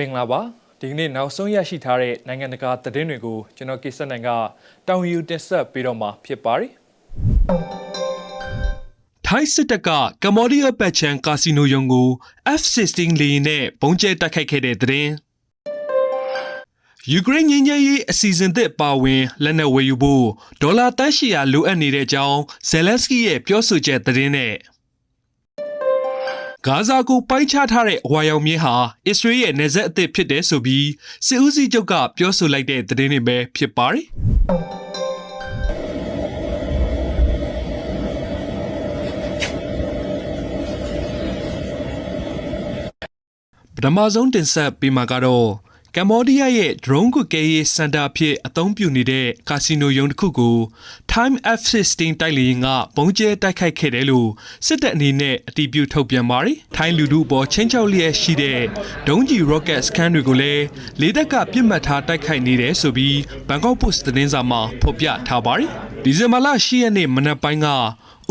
မင်္ဂလာပါဒီကနေ့နောက်ဆုံးရရှိထားတဲ့နိုင်ငံတကာသတင်းတွေကိုကျွန်တော်ကိစ္စနိုင်ကတောင်ယူတင်ဆက်ပေးတော့မှာဖြစ်ပါတယ်ထိုင်းစစ်တပ်ကကမ္ဘောဒီးယားပတ်ချန်ကာစီနိုယုံကို F-16 လေယာဉ်နဲ့ပုံကျဲတိုက်ခိုက်ခဲ့တဲ့သတင်းယူကရိန်းငင်းကြီးရေးအစီအစဉ်သစ်ပါဝင်လက်နက်ဝယ်ယူဖို့ဒေါ်လာတန်း800လိုအပ်နေတဲ့အကြောင်းဇယ်လန်စကီရဲ့ပြောဆိုချက်သတင်းနဲ့ ဂါဇာကိုပိုင်းခြားထားတဲ့အဝါရောင်မြင်းဟာအစ္စရေးရဲ့နေဆက်အသစ်ဖြစ်တယ်ဆိုပြီးစစ်ဦးစီးချုပ်ကပြောဆိုလိုက်တဲ့သတင်းတွေပဲဖြစ်ပါတယ်။ပထမဆုံးတင်ဆက်ပေးမှာကတော့ ကမ္ဘောဒီးယားရဲ့ drone ကုကဲရေးစင်တာဖြစ်အသုံးပြုနေတဲ့ကာစီနိုရုံတစ်ခုကို Time F16 တိုက်လေယာဉ်ကပုံကျဲတိုက်ခိုက်ခဲ့တယ်လို့စစ်တပ်အနေနဲ့အတည်ပြုထုတ်ပြန်ပါတယ်။ထိုင်းလူထုအပေါ်ချင်းချောက်လျက်ရှိတဲ့ဒုံးကျည် rocket စခန်းတွေကိုလည်းလေတပ်ကပြစ်မှတ်ထားတိုက်ခိုက်နေတယ်ဆိုပြီး Bangkok Post သတင်းစာမှာဖော်ပြထားပါတယ်။ဒီဇင်ဘာလ10ရက်နေ့မနက်ပိုင်းက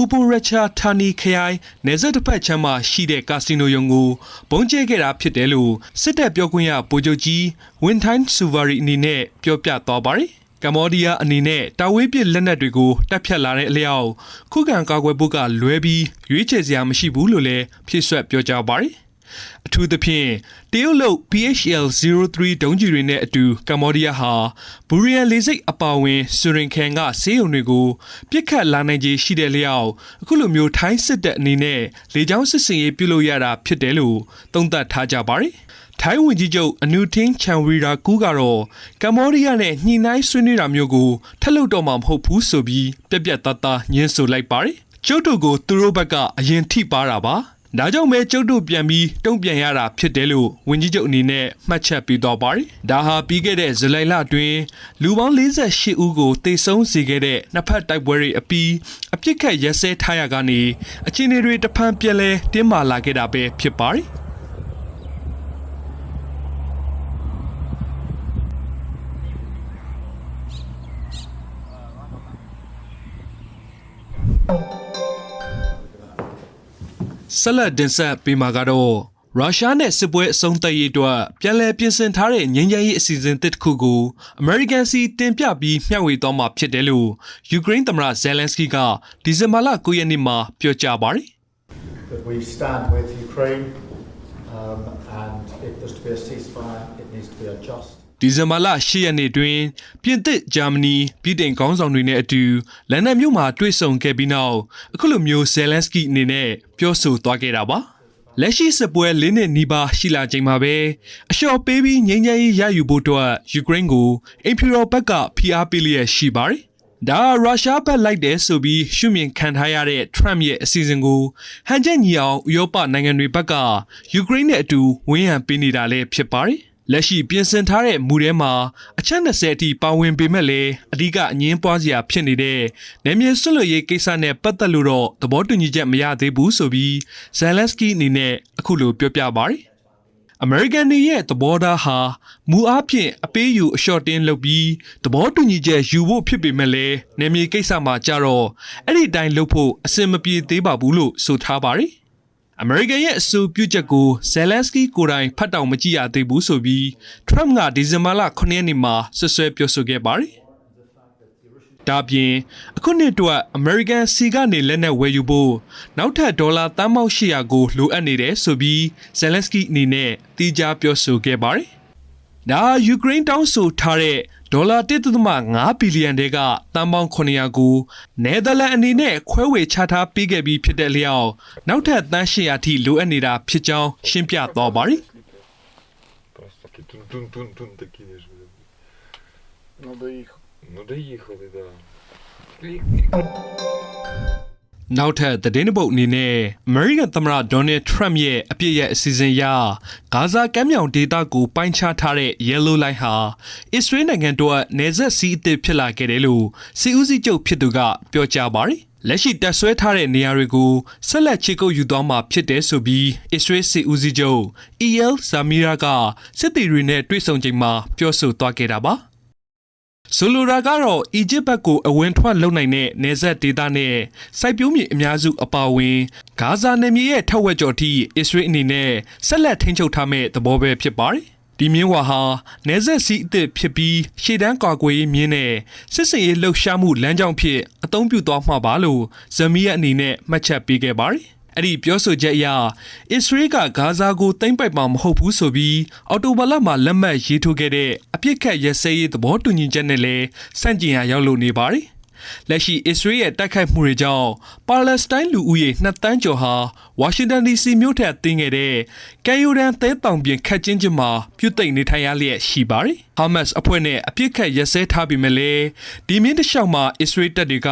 ဥပရချာဌာနီခရိုင်နေဆက်တစ်ဖက်ချမ်းမှာရှိတဲ့ကာစီနိုယုံကိုဘုံကျဲခဲ့တာဖြစ်တယ်လို့စစ်တပ်ပြောခွင့်ရဗိုလ်ချုပ်ကြီးဝင်းထိုင်းဆူဗာရီအနေနဲ့ပြောပြသွားပါတယ်ကမ္ဘောဒီးယားအနေနဲ့တာဝေးပစ်လက်နက်တွေကိုတပ်ဖြတ်လာတဲ့အလျောက်ခုခံကာကွယ်ဖို့ကလွဲပြီးရွေးချယ်စရာမရှိဘူးလို့လည်းဖြည့်ဆွက်ပြောကြားပါတယ် အထူးသဖြင့်တရုတ်လုတ် PHL-03 ဒုံးကျည်တွေနဲ့အတူကမ္ဘောဒီးယားဟာဘူရီယန်လေစိတ်အပါအဝင်စူရင်ခံကဆေးရုံတွေကိုပြစ်ခတ်လာနိုင်ခြေရှိတဲ့လျောက်အခုလိုမျိုးထိုင်းစစ်တပ်အနေနဲ့လေကြောင်းစစ်စင်ရေးပြုလုပ်ရတာဖြစ်တယ်လို့သုံးသပ်ထားကြပါတယ်။ထိုင်းဝန်ကြီးချုပ်အနူထင်းချန်ဝီရာကူကတော့ကမ္ဘောဒီးယားနဲ့ညှိနှိုင်းဆွေးနွေးတာမျိုးကိုထပ်လုပ်တော့မှာမဟုတ်ဘူးဆိုပြီးပြက်ပြက်သားသားညှင်းဆိုလိုက်ပါတယ်။ကျုပ်တို့ကိုသူတို့ဘက်ကအရင်ထိပါတာပါ။ ဒါကြောင့်ပဲကျုပ်တို့ပြန်ပြီးတုံ့ပြန်ရတာဖြစ်တယ်လို့ဝန်ကြီးချုပ်အနေနဲ့မှတ်ချက်ပေးသွားပါတယ်။ဒါဟာပြီးခဲ့တဲ့ဇူလိုင်လအတွင်းလူပေါင်း48ဦးကိုတေဆုံးစေခဲ့တဲ့နှစ်ဖက်တိုက်ပွဲတွေအပြီးအပြစ်ခတ်ရက်စဲထားရကနေအခြေအနေတွေတဖန်ပြက်လဲတင်းမာလာခဲ့တာပဲဖြစ်ပါတယ်။ ဆက်လက်တင်ဆက်ပေးမှာကတော့ရုရှားနဲ့စစ်ပွဲအဆုံးသတ်ရေးအတွက်ပြန်လည်ပြင်ဆင်ထားတဲ့ငြိမ်းချမ်းရေးအစီအစဉ်တစ်ခုကိုအမေရိကန်စီတင်ပြပြီးမျှဝေသွားမှာဖြစ်တယ်လို့ယူကရိန်းသမ္မတဇယ်လန်စကီကဒီဇင်ဘာလ9ရက်နေ့မှာပြောကြားပါတယ် that we stand with Ukraine, um, and if there's to be a ceasefire, it needs to be a just. ဒီဇင်ဘာလ10ရက်နေ့တွင်ပြင်သစ်ဂျာမနီပြည်တိုင်ခေါင်းဆောင်တွေနဲ့အတူလန်ဒန်မြို့မှာတွေ့ဆုံခဲ့ပြီးနောက်အခုလိုမျိုးဇယ်လန်စကီအနေနဲ့ပြောဆိုသွားခဲ့တာပါလက်ရှိစစ်ပွဲ၄နှစ်နီးပါးရှိလာချိန်မှာပဲအလျှော့ပေးပြီးငြိမ်းချမ်းရေးရယူဖို့အတွက်ယူကရိန်းကိုအင်ဖီရောဘက်ကဖိအားပေးလျက်ရှိပါတယ်ဒါရုရှားဘက်လိုက်တယ်ဆိုပြီးရှုမြင်ခံထားရတဲ့ Trump ရဲ့အစီအစဉ်ကိုဟန်ချက်ညီအောင်ဥရောပနိုင်ငံတွေဘက်ကယူကရိန်းနဲ့အတူဝန်းရံပေးနေတာလည်းဖြစ်ပါတယ်။ လက်ရှိပြင်ဆင်ထားတဲ့မူထဲမှာအချက်20အထိပါဝင်ပေမဲ့လည်းအဓိကအငင်းပွားစရာဖြစ်နေတဲ့နေမြေဆွလွတ်ရေးကိစ္စနဲ့ပတ်သက်လို့တော့သဘောတူညီချက်မရသေးဘူးဆိုပြီးဇယ်လန်စကီအနေနဲ့အခုလိုပြောပြပါတယ်။အမေရိကန်တွေရဲ့သဘောထားဟာမူအားဖြင့်အပေးယူအလျှော့တင်းလုပ်ပြီးသဘောတူညီချက်ယူဖို့ဖြစ်ပေမဲ့လည်းနေမြေကိစ္စမှာကြတော့အဲ့ဒီတိုင်းလုပ်ဖို့အဆင်မပြေသေးပါဘူးလို့ဆိုထားပါတယ်။ အမေရိကန်ရဲ့အဆိုပြုချက်ကိုဇယ်လန်စကီကိုယ်တိုင်ဖတ်တောင်မကြည့်ရသေးဘူးဆိုပြီးထရမ့်ကဒီဇင်ဘာလ9ရက်နေ့မှာဆွဆွဲပြောဆိုခဲ့ပါတယ်။ဒါပြင်အခုနှစ်အတွက်အမေရိကန်စီကနေလက်နက်ဝယ်ယူဖို့နောက်ထပ်ဒေါ်လာသန်းပေါင်း800ကိုလိုအပ်နေတယ်ဆိုပြီးဇယ်လန်စကီအနေနဲ့တီးခြားပြောဆိုခဲ့ပါတယ်။ဒါယူကရိန်းတောင်းဆိုထားတဲ့ ဒေါ်လာ1.5ဘီလီယံတဲကတန်ပေါင်း900ကိုနယ်သာလန်အနေနဲ့ခွဲဝေချထားပေးခဲ့ပြီးဖြစ်တဲ့လျောက်နောက်ထပ်တန်း800ထိလိုအပ်နေတာဖြစ်ကြောင်းရှင်းပြသွားပါတယ်။ Просто такі тун-тун-тун-тун такі не ж. No doїхав. Ну доїхали, да. နောက်ထပ်သတင်းပုတ်အနေနဲ့အမေရိကန်သမ္မတဒေါ်နယ်ထရမ့်ရဲ့အပြစ်ရဲ့အစီအစဉ်အရဂါဇာကမ်းမြောင်ဒေသကိုပိုင်းခြားထားတဲ့ Yellow Line ဟာအစ္စရေးနိုင်ငံတို့နယ်စပ်စီးအသစ်ဖြစ်လာခဲ့တယ်လို့စီဦးစီးချုပ်ဖြစ်သူကပြောကြားပါတယ်လက်ရှိတက်ဆွဲထားတဲ့နေရာတွေကိုဆက်လက်ခြေကုပ်ယူသွားမှာဖြစ်တယ်ဆိုပြီးအစ္စရေးစစ်ဦးစီးချုပ် EL Zamira ကစစ်တီတွေနဲ့တွေ့ဆုံချိန်မှာပြောဆိုသွားခဲ့တာပါ။ ဆိုလိုတာကတော့အီဂျစ်ဘက်ကိုအဝင်ထွက်လုပ်နိုင်တဲ့နေဆက်ဒေသနဲ့စိုက်ပျိုးမြေအများစုအပါအဝင်ဂါဇာနယ်မြေရဲ့ထက်ဝက်ကျော်ထိအစ္စရေးအနေနဲ့ဆက်လက်ထိန်းချုပ်ထားမဲ့သဘောပဲဖြစ်ပါတယ်ဒီမြင်းဝါဟာနေဆက်စီအသစ်ဖြစ်ပြီးရှေ့တန်းကွာကွေးမြင်းနဲ့စစ်စင်ရေးလှုပ်ရှားမှုလမ်းကြောင်းဖြစ်အသုံးပြုသွားမှာပါလို့ဇမီးရဲ့အနေနဲ့မှတ်ချက်ပေးခဲ့ပါတယ်။ အဲ့ဒီပြောဆိုချက်အရအစ္စရေးကဂါဇာကိုသိမ်းပိုက်မှာမဟုတ်ဘူးဆိုပြီးအော်တိုဘာလမှာလက်မှတ်ရေးထိုးခဲ့တဲ့အပြစ်ခတ်ရစဲရေးသဘောတူညီချက်နဲ့လည်းစန့်ကျင်ရရောက်လို့နေပါတယ်။ လက်ရှိအစ္စရေးရဲ့တိုက်ခိုက်မှုတွေကြောင့်ပါလက်စတိုင်းလူဦးရေ2တန်းကျော်ဟာဝါရှင်တန် DC မြို့ထက်တင်းခဲ့တဲ့ကယ်ယိုဒန်သဲတောင်ပြင်ခတ်ချင်းချင်းမှာပြုတ်သိမ့်နေထိုင်ရလျက်ရှိပါတယ်။ဟာမတ်စ်အဖွဲ့နဲ့အပြစ်ခတ်ရက်စဲထားပြီးမြလဲဒီမြင်းတစ်လျှောက်မှာအစ္စရေးတပ်တွေက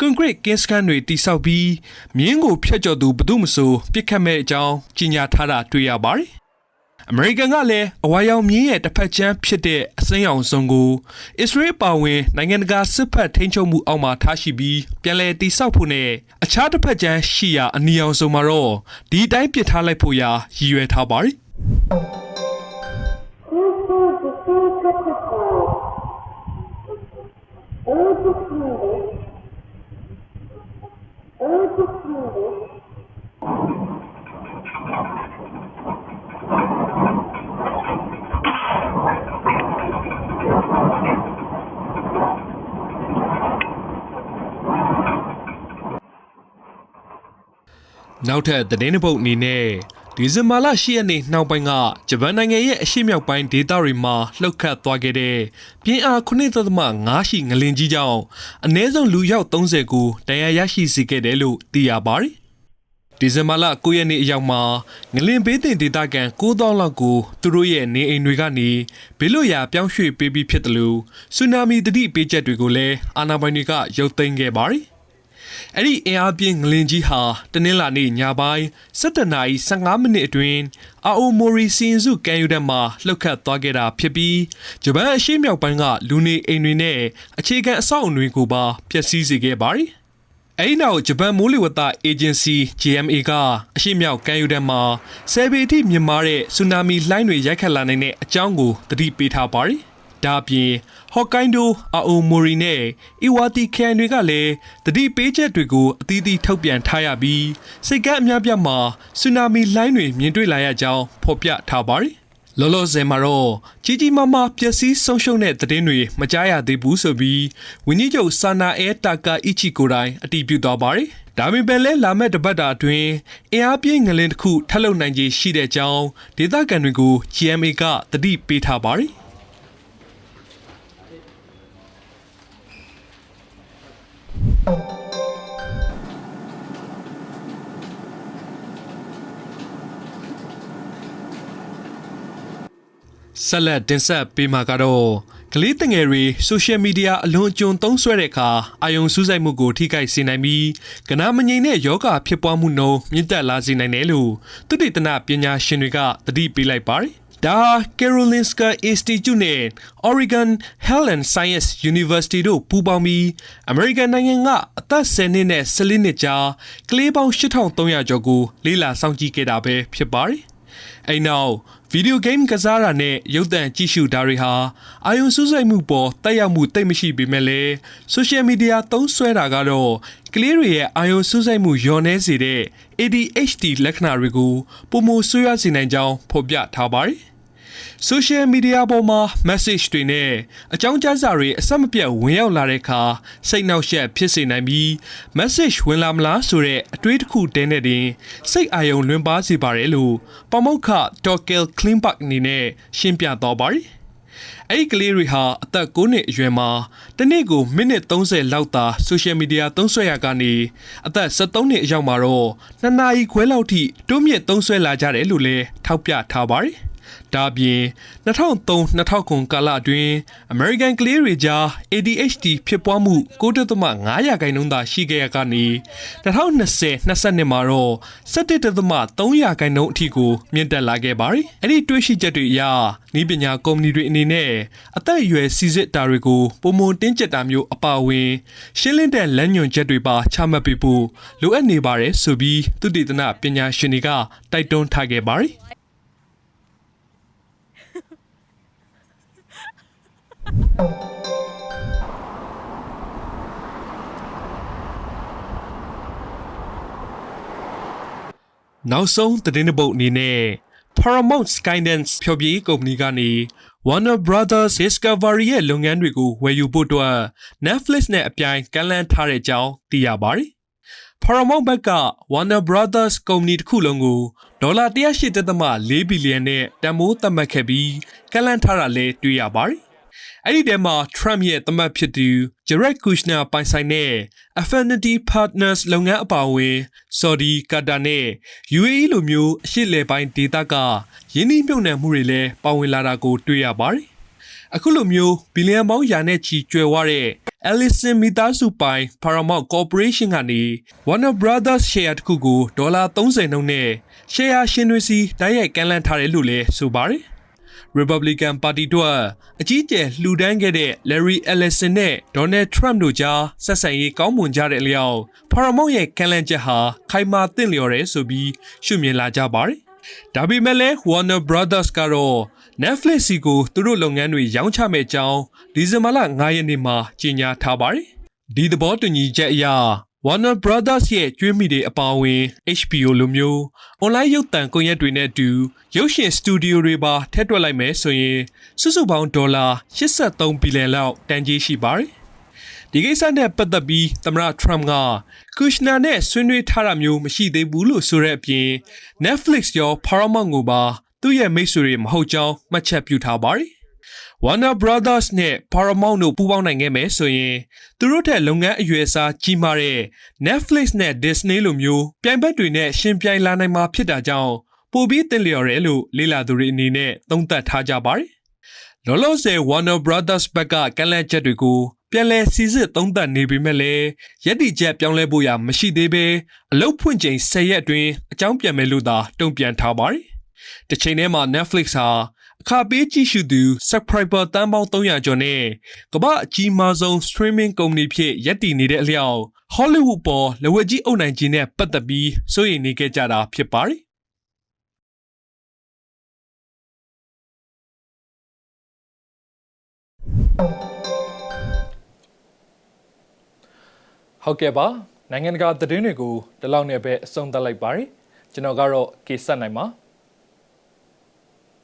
ကွန်ကရစ်ကင်းစကန်တွေတိစောက်ပြီးမြင်းကိုဖျက်ကျော်သူဘယ်သူမှမဆိုပြစ်ခတ်မဲ့အကြောင်းကြီးညာထားတာတွေ့ရပါတယ်။ အမေရိကန်ကလည်းအဝါရောင်မြင်းရဲ့တစ်ဖက်ချမ်းဖြစ်တဲ့အစိမ်းအောင်စုံကိုအစ္စရေးပါဝင်နိုင်ငံတကာစစ်ဖက်ထိန်းချုပ်မှုအောက်မှာထားရှိပြီးပြန်လည်တိစောက်ဖို့နဲ့အခြားတစ်ဖက်ချမ်းရှိရာအနီအောင်စုံမှာတော့ဒီအတိုင်းပစ်ထားလိုက်ဖို့ရာရည်ရွယ်ထားပါတယ် နောက်ထပ်သတင်းတစ်ပုဒ်အနေနဲ့ဒီဇင်ဘာလ10ရက်နေ့နှောင်းပိုင်းကဂျပန်နိုင်ငံရဲ့အရှေ့မြောက်ပိုင်းဒေသတွေမှာလှုပ်ခတ်သွားခဲ့တဲ့ပြင်းအား9.5ရှိငလင်ကြီးကြောင့်အနည်းဆုံးလူရောက်30ကိုတရားရရှိစေခဲ့တယ်လို့သိရပါတယ်။ဒီဇင်ဘာလ9ရက်နေ့အရောက်မှာငလင်ဘေးတင်ဒေသခံ9000လောက်ကိုသူတို့ရဲ့နေအိမ်တွေကနေဘေးလွတ်ရာပြောင်းရွှေ့ပေးပြီးဖြစ်တယ်လို့ဆူနာမီတတိပေးချက်တွေကိုလည်းအာဏာပိုင်တွေကရုပ်သိမ်းခဲ့ပါတယ်။ အဲ့ဒီအင်အားပြင်းငလင်ကြီးဟာတနင်္လာနေ့ညပိုင်း7:15မိနစ်အတွင်းအာအိုမိုရီစီရင်စုကန်ယူဒန်မှာလှုပ်ခတ်သွားခဲ့တာဖြစ်ပြီးဂျပန်အရှေ့မြောက်ပိုင်းကလူနေအိမ်တွေနဲ့အခြေခံအဆောက်အုံတွေကိုပါဖျက်ဆီးစေခဲ့ပါတယ်။အဲ့ဒီနောက်ဂျပန်မိုးလေဝသအေဂျင်စီ JMA ကအရှေ့မြောက်ကန်ယူဒန်မှာဆယ်ပေအထိမြင့်မားတဲ့ဆူနာမီလှိုင်းတွေရိုက်ခတ်လာနိုင်တဲ့အကြောင်းကိုသတိပေးထားပါတယ်။ ဒါအပြင်ဟော့ကိုင်းဒိုအာအိုမိုရီနဲ့အီဝါတီခရိုင်တွေကလည်းတတိပေးချက်တွေကိုအသီးသီးထုတ်ပြန်ထားရပြီးစိတ်ကမ်းအများပြမှာဆူနာမီလှိုင်းတွေမြင်တွေ့လာရကြောင်းဖော်ပြထားပါတယ်။လောလောဆယ်မှာတော့ကြီးကြီးမားမားပျက်စီးဆုံးရှုံးတဲ့သတင်းတွေမကြားရသေးဘူးဆိုပြီးဝင်းကြီးချုပ်ဆာနာအဲတာကာအီချီကိုတိုင်အတည်ပြုသွားပါတယ်။ဒါပေမဲ့လည်းလာမယ့်တပတ်တာအတွင်းအင်အားပြင်းငလင်တစ်ခုထပ်လုံနိုင်ခြေရှိတဲ့အကြောင်းဒေသခံတွေကို GMA ကတတိပေးထားပါတယ်။ ဆက်လက်တင်ဆက်ပေးမှာကတော့ကလေးတငယ်တွေဆိုရှယ်မီဒီယာအလွန်အကျွံသုံးစွဲတဲ့အခါအာယုံစူးစိုက်မှုကိုထိခိုက်စေနိုင်ပြီးကနာမငြိမ်တဲ့ယောဂဖြစ်ပွားမှုနှုန်းမြင့်တက်လာစေနိုင်တယ်လို့သုတေသနပညာရှင်တွေကသတိပေးလိုက်ပါတယ်။ ဒါဟာ Karolinska Institute နဲ့ Oregon Health and Science University တို့ပူးပေါင်းပြီး American နိုင်ငံကအသက်10နှစ်နဲ့14နှစ်ကြားကလေးပေါင်း8300ကျော်ကိုလေ့လာစောင့်ကြည့်ခဲ့တာပဲဖြစ်ပါတယ်။အဲ့နောက်ဗီဒီယိုဂိမ်းကစားတာနဲ့ရုပ်သံကြည့်ရှုတာတွေဟာအာယုံစူးစိုက်မှုပေါ်တက်ရောက်မှုတိတ်မရှိပေမဲ့လည်းဆိုရှယ်မီဒီယာသုံးစွဲတာကတော့ကလေးတွေရဲ့အာယုံစူးစိုက်မှုလျော့နှဲစေတဲ့ ADHD လက္ခဏာတွေကိုပုံမဆွေးရစေနိုင်ကြောင်းဖော်ပြထားပါတယ်။ social media ပေါ်မှာ message တွေနဲ့အကြောင်းကြားစာတွေအဆက်မပြတ်ဝင်ရောက်လာတဲ့အခါစိတ်နှောက်ယှက်ဖြစ်စေနိုင်ပြီး message ဝင်လာမလားဆိုတဲ့အတွေးတစ်ခုတည်းနဲ့တင်စိတ်အာရုံလွင်ပါစေပါတယ်လို့ပမောက္ခ Torkel Klimpak အနေနဲ့ရှင်းပြသွားပါတယ်။အဲ့ဒီကလေးတွေဟာအသက်9နှစ်အရွယ်မှာတစ်နေ့ကိုမိနစ်30လောက်သာဆိုရှယ်မီဒီယာသုံးစွဲရကနေအသက်73နှစ်အရောက်မှာတော့2နာရီခွဲလောက်ထိတိုးမြင့်သုံးစွဲလာကြတယ်လို့လည်းထောက်ပြထားပါတယ်။ ဒါအပြင်2003-2009ကာလအတွင်း American ကလေးတွေကြား ADHD ဖြစ်ပွားမှု9.5ရာခိုင်နှုန်းသာရှိခဲ့ရကနေ2020-22မှာတော့17.3ရာခိုင်နှုန်းအထိကိုမြင့်တက်လာခဲ့ပါတယ်။အဲ့ဒီတွေးရှိချက်တွေအရဤပညာကုမ္ပဏီတွေအနေနဲ့အသက်အရွယ်စီစစ်တာတွေကိုပုံမတင်းကျပ်တာမျိုးအပါအဝင် ရှင်းလင်းတဲ့လမ်းညွှန်ချက်တွေပါချမှတ်ပေးဖို့လိုအပ်နေပါတယ်ဆိုပြီးသုတေသနပညာရှင်တွေကတိုက်တွန်းထားခဲ့ပါတယ်။ နောက်ဆုံးသတင်းတစ်ပုဒ်အနေနဲ့ဖ Paramount Skydance ဖြောပြေးကုမ္ပဏီကနေ Warner Brothers Discovery ရဲ့လုပ်ငန်းတွေကိုဝယ်ယူဖို့အတွက် Netflix နဲ့အပြိုင်ကမ်းလှမ်းထားတဲ့အကြောင်းသိရပါတယ်။ Paramount ဘက်က Warner Brothers ကုမ္ပဏီတစ်ခုလုံးကိုဒေါ်လာ108.4ဘီလီယံနဲ့တန်ဖိုးသတ်မှတ်ခဲ့ပြီးကမ်းလှမ်းထားတာလည်းတွေ့ရပါတယ်။ အဲ့ဒီထဲမှာ Trump ရဲ့သမတ်ဖြစ်သူ Jared Kushner ပိုင်ဆိုင်တဲ့ Affinity Partners လုပ်ငန်းအပါအဝင် Saudi, Qatar နဲ့ UAE လိုမျိုးအရှိလေပိုင်းဒေသကယင်းနှိမ့်မြုပ်နှံမှုတွေလည်းပါဝင်လာတာကိုတွေ့ရပါတယ်။အခုလိုမျိုးဘီလီယံပေါင်းရာနဲ့ချီကျွယ်ဝတဲ့ Ellison မိသားစုပိုင် Paramount Corporation ကနေ Warner Brothers share တစ်ခုကိုဒေါ်လာ30နှုန်းနဲ့ share ရှင်တွေစီတိုက်ရိုက်ကမ်းလှမ်းထားတယ်လို့လည်းဆိုပါတယ်။ Republican Party တို့အကြီးကျယ်လှူဒန်းခဲ့တဲ့ Larry Ellison နဲ့ Donald Trump တို့ကြားဆက်ဆံရေးကောင်းမွန်ကြတဲ့အလျောက် Paramount ရဲ့ကမ်းလှမ်းချက်ဟာခိုင်မာသင့်လျော်တယ်ဆိုပြီးရှုမြင်လာကြပါတယ်။ဒါပေမဲ့လည်း Warner Brothers ကတော့ Netflix စီကိုသူတို့လုပ်ငန်းတွေရောင်းချမဲ့အကြောင်းဒီဇင်ဘာလ9ရက်နေ့မှာကြေညာထားပါတယ်။ဒီသဘောတူညီချက်အရ Warner Brothers ရဲ့ကျွေးမိတွေအပါအဝင် HBO လိုမျိုး online ရုပ်သံကွန်ရက်တွေနဲ့အတူရုပ်ရှင်စတူဒီယိုတွေပါထည့်တွက်လိုက်မယ်ဆိုရင်စုစုပေါင်းဒေါ်လာ83ဘီလီယံလောက်တန်ကြေးရှိပါတယ်။ဒီကိစ္စနဲ့ပတ်သက်ပြီးသမ္မတ Trump က Kushner နဲ့ဆွေးနွေးထားတာမျိုးမရှိသေးဘူးလို့ဆိုတဲ့အပြင် Netflix ရော Paramount ကိုပါသူ့ရဲ့မိတ်ဆွေတွေမဟုတ်ကြောင်းမှတ်ချက်ပြုထားပါတယ်။ Warner Brothers နဲ့ Paramount တို့ပူးပေါင်းနိုင်ခဲ့မယ်ဆိုရင်သူတို့ထက်လုပ်ငန်းအရွယ်အစားကြီးမားတဲ့ Netflix နဲ့ Disney လိုမျိုးပြိုင်ဘက်တွေနဲ့ရှင်ပြိုင်လာနိုင်မှာဖြစ်တာကြောင့်ပိုပြီးတင်လျော်တယ်လို့လေ့လာသူတွေအနေနဲ့သုံးသပ်ထားကြပါတယ်။လောလောဆယ် Warner Brothers ဘက်ကကန့်လန့်ချက်တွေကိုပြန်လည်စီစစ်သုံးသပ်နေပေမဲ့လည်းယက်တီချက်ပြောင်းလဲဖို့ရမရှိသေးဘဲအလုတ်ဖွင့်ချိန်10ရက်အတွင်းအကြောင်းပြန်မယ်လို့သာတုံ့ပြန်ထားပါတယ်။တစ်ချိန်တည်းမှာ Netflix ဟာ အခါပေးကြည့်ရှုသူ subscriber တန်းပေါင်း300ကျော်နဲ့ကမ္ဘာအကြီးမားဆုံး streaming ကုမ္ပဏီဖြစ်ယက်တီနေတဲ့အလျောက် Hollywood ပေါ်လက်ဝက်ကြီးအုပ်နိုင်ခြင်းနဲ့ပတ်သက်ပြီးစိုးရိမ်နေကြတာဖြစ်ပါတယ်။ဟုတ်ကဲ့ပါနိုင်ငံတကာသတင်းတွေကိုဒီလောက်နဲ့ပဲအဆုံးသတ်လိုက်ပါတယ်ကျွန်တော်ကတော့ကေဆက်နိုင်ပါ